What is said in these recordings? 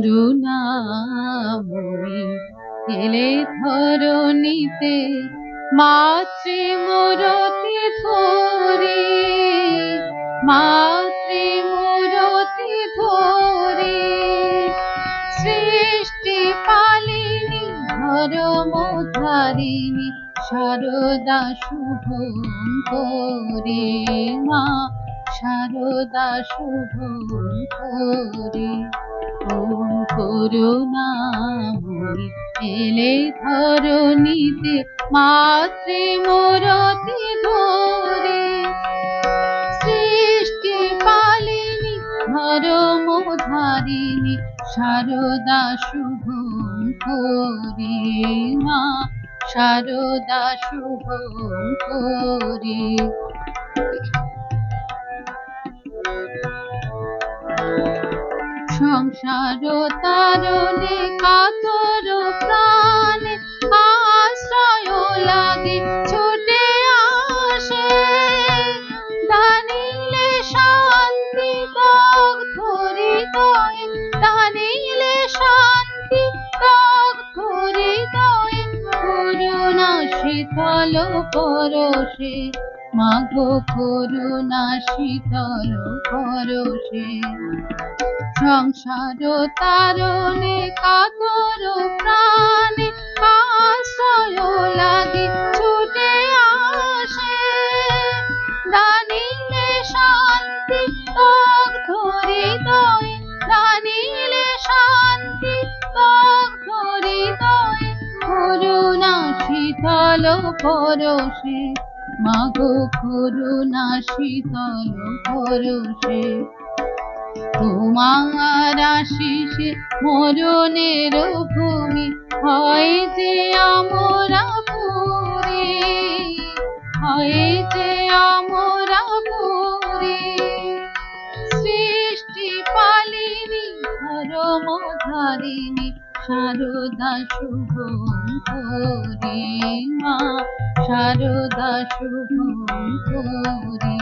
করুণাময়ী এলে ধরণীতে মাতৃ মূরতি ধরে, মাতৃ মূরতি ধরে। সৃষ্টি পালিনী ধর্মধারিণী শারদা শুভ করে মা শারদা শুভ করে ওম করুণাময়ী এলে ধরণীতে মাতৃ মূরতি ধরে। সৃষ্টি পালিনী ধর্মধারিণী শারদা শুভ করে মা শারদা শুভ করে। সংসার তারণে কাতর প্রাণে। আশ্রয় লাগে, ছুটে আসে। দানিলে শান্তি হৃদয়ে দানিলে শান্তি হৃদয়ে করুণা শীতল পরশে, মাগো করুণা শীতল পরশে। সংসার তারণে কাতর প্রাণে আশ্রয় লাগে, ছুটে আসে। দানিলে শান্তি হৃদয়ে দানিলে শান্তি হৃদয়ে করুণা শীতল পরশে, মাগো করুণা শীতল পরশে। তোমার আশিসে মরণের ভূমি হয় যে আমরা পুরে হয় যে আমরা পুরে সৃষ্টি পালিনী ধর্মধারিণী শারদা শুভ করে মা শারদা শুভ করে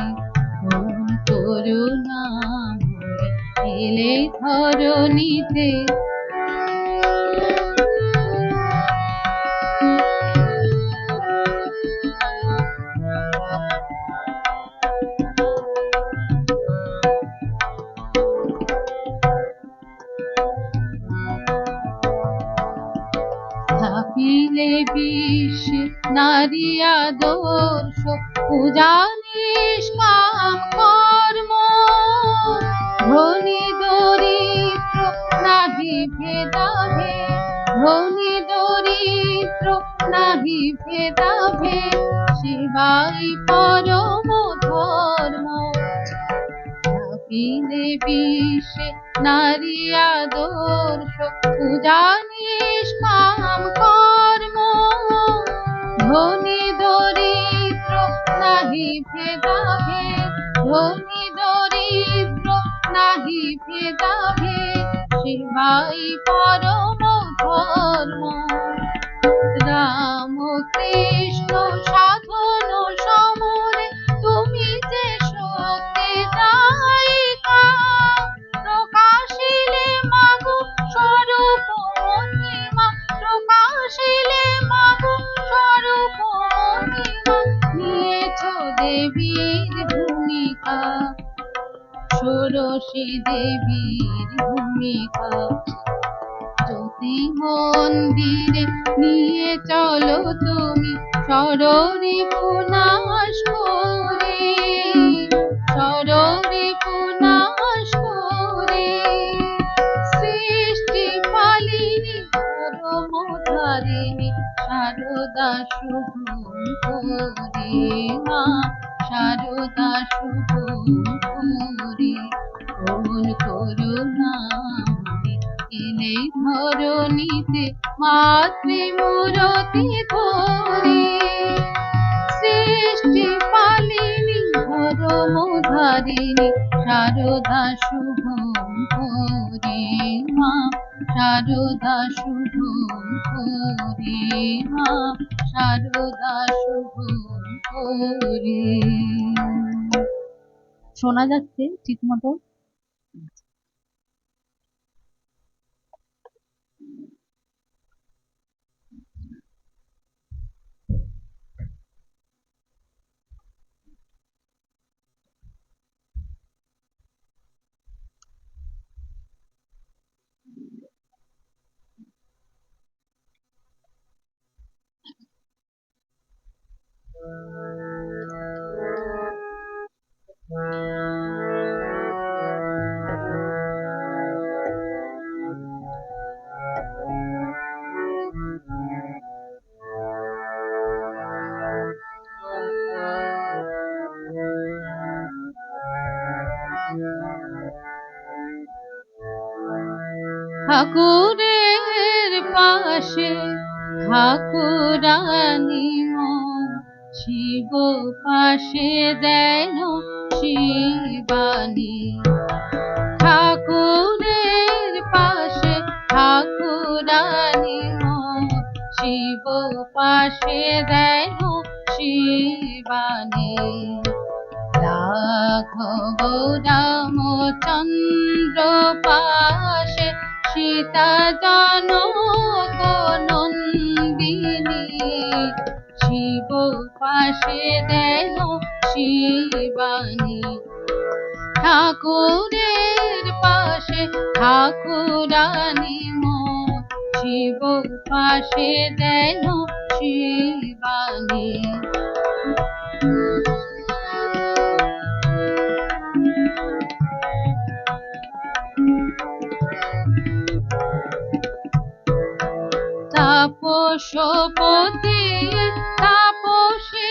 করুণা এলে ধরণীতে। স্থাপিলে বিশ্বে নারী আদর্শ পূজা নিষ্কাম কর্ম ধনী দরিদ্র, নাহি ভেদাভে ধনী দরিদ্র, নাহি ভেদাভে সেবাই পরম ধর্ম। স্থাপিলে বিশ্বে নারী আদর্শ, পূজা নিষ্কাম কর্ম। ধনী দরিদ্র, নাহি ভেদাভেদ। ধনী নাহি ভেদাভেদ সেবাই পরম ধর্ম। রাম দেবীর ভূমিকা। জ্যোতি মন্দিরে নিয়ে চলো তুমি সররি পুনাশ করে সররি পুনাশ করে। সৃষ্টি পালিনী ধর্মধারিণী শারদা শুভ করে মা শারদা শুভ ধরণীতে মাতৃ মূরতি ধরে। সৃষ্টি পালিনী ধর্মধারিণী শারদা শুভ করে মা শারদা শুভ করে মা শারদা শুভ করে শোনা যাচ্ছে ঠিক মতো? ঠাকুরের পাশে ঠাকুরানি শিব পাশে দেন শিবানী। ঠাকুরের পাশে ঠাকুরানি শিব পাশে দেন শিবানী। রাঘব রামচন্দ্র পাশে সীতা জনক নন্দিনী, শিব পাশে দেন শিবানী। ঠাকুরের পাশে ঠাকুরানী মন শিব পাশে দেন শিবানী। তাপসপতি তাপসী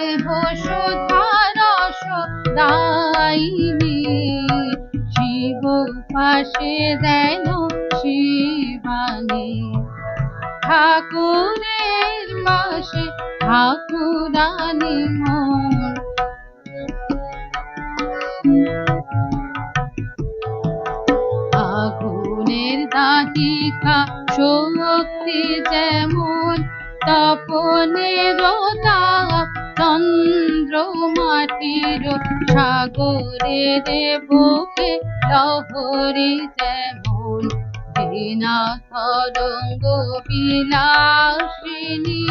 গৃহ সুধা রস দাইনি শিব পাশে দেন শিবানী। ঠাকুরের পাশে ঠাকুরানী মন আগুনের দাহিকা শক্তি যেমন, তপনের তাপ চন্দ্র মাটির সাগরের বুকে লহরি যেমন বিনা তরঙ্গ বিলাসিনী।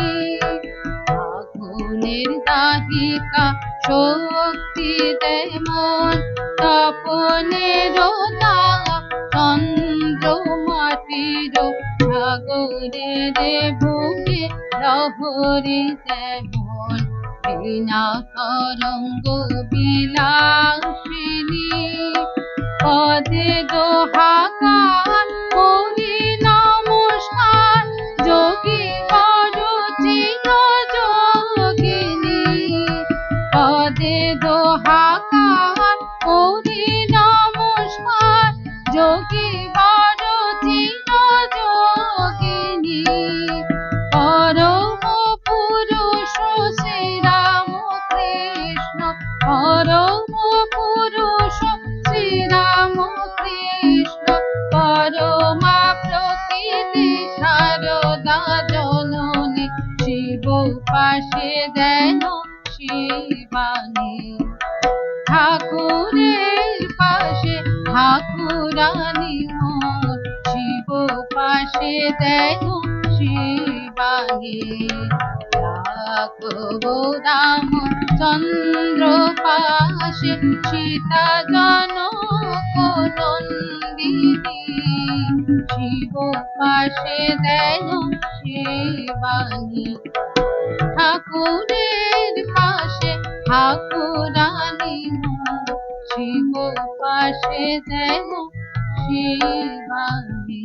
আগুনের দাহিকা শক্তি যেমন তপনের তাপ চন্দ্র মাটির সাগরের বুকে লহরি যেমন বিনা তরঙ্গ বিলাসিনী পদে দোহাকার করি নমস্কার যোগী চির যোগিনী পদে দোহাকার পরম পুরুষ শ্রীরাম কৃষ্ণ পরমা প্রকৃতি সারদা জননী শিব পাশে দেন শিবানী। ঠাকুরের পাশে ঠাকুরানী শিব পাশে দেন শিবানী। রাম চন্দ্র পাশে সীতা জনক নন্দিনী শিব পাশে দেন শিবানী। ঠাকুরের পাশে ঠাকুরানী শিব পাশে দেন শিবানী।